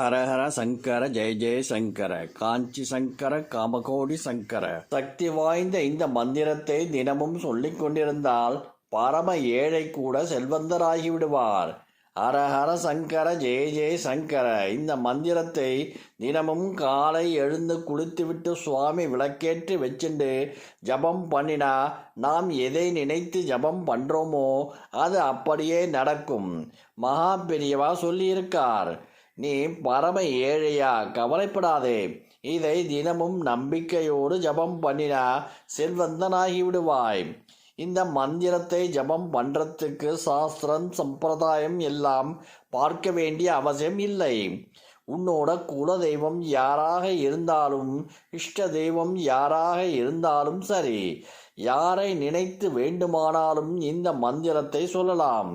ஹரஹர சங்கர ஜெய ஜெய சங்கர காஞ்சி சங்கர காமகோடி சங்கர. சக்தி வாய்ந்த இந்த மந்திரத்தை தினமும் சொல்லிக் கொண்டிருந்தால் பரம ஏழை கூட செல்வந்தராகி விடுவார் ஹரஹர சங்கர ஜெய ஜெய சங்கர இந்த மந்திரத்தை தினமும் காலை எழுந்து குளித்துவிட்டு சுவாமி விளக்கேற்றி வச்சுண்டு ஜபம் பண்ணினா நாம் எதை நினைத்து ஜபம் பண்றோமோ அது அப்படியே நடக்கும். மகா பெரியவா சொல்லியிருக்கார். நீ பரம ஏழையா கவலைப்படாதே. இதை தினமும் நம்பிக்கையோடு ஜபம் பண்ணினா செல்வந்தனாகி விடுவாய். இந்த மந்திரத்தை ஜபம் பண்றதுக்கு சாஸ்திரம் சம்பிரதாயம் எல்லாம் பார்க்க வேண்டிய அவசியம் இல்லை. உன்னோட குல தெய்வம் யாராக இருந்தாலும் இஷ்ட தெய்வம் யாராக இருந்தாலும் சரி யாரை நினைத்து வேண்டுமானாலும் இந்த மந்திரத்தை சொல்லலாம்.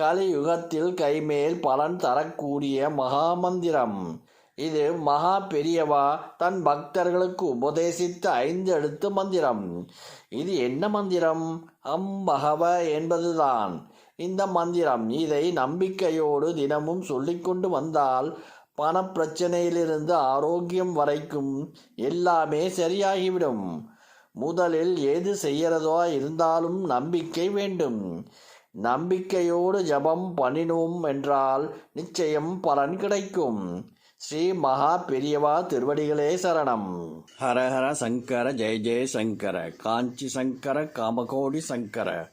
கலியுகத்தில் கைமேல் பலன் தரக்கூடிய மகாமந்திரம். இது மகா பெரியவா தன் பக்தர்களுக்கு உபதேசித்த ஐந்து எழுத்து மந்திரம். இது என்ன மந்திரம்? அம்பகவ என்பதுதான். இந்த மந்திரம் இதை நம்பிக்கையோடு தினமும் சொல்லிக்கொண்டு வந்தால் பணப்பிரச்சனையிலிருந்து ஆரோக்கியம் வரைக்கும் எல்லாமே சரியாகிவிடும். முதலில் எது செய்யறதோ இருந்தாலும் நம்பிக்கை வேண்டும். நம்பிக்கையோடு ஜபம் பண்ணினோம் என்றால் நிச்சயம் பலன் கிடைக்கும். ஸ்ரீ மகா பெரியவா திருவடிகளே சரணம். ஹரஹர சங்கர ஜெய ஜெய சங்கர காஞ்சி சங்கர காமகோடி சங்கர.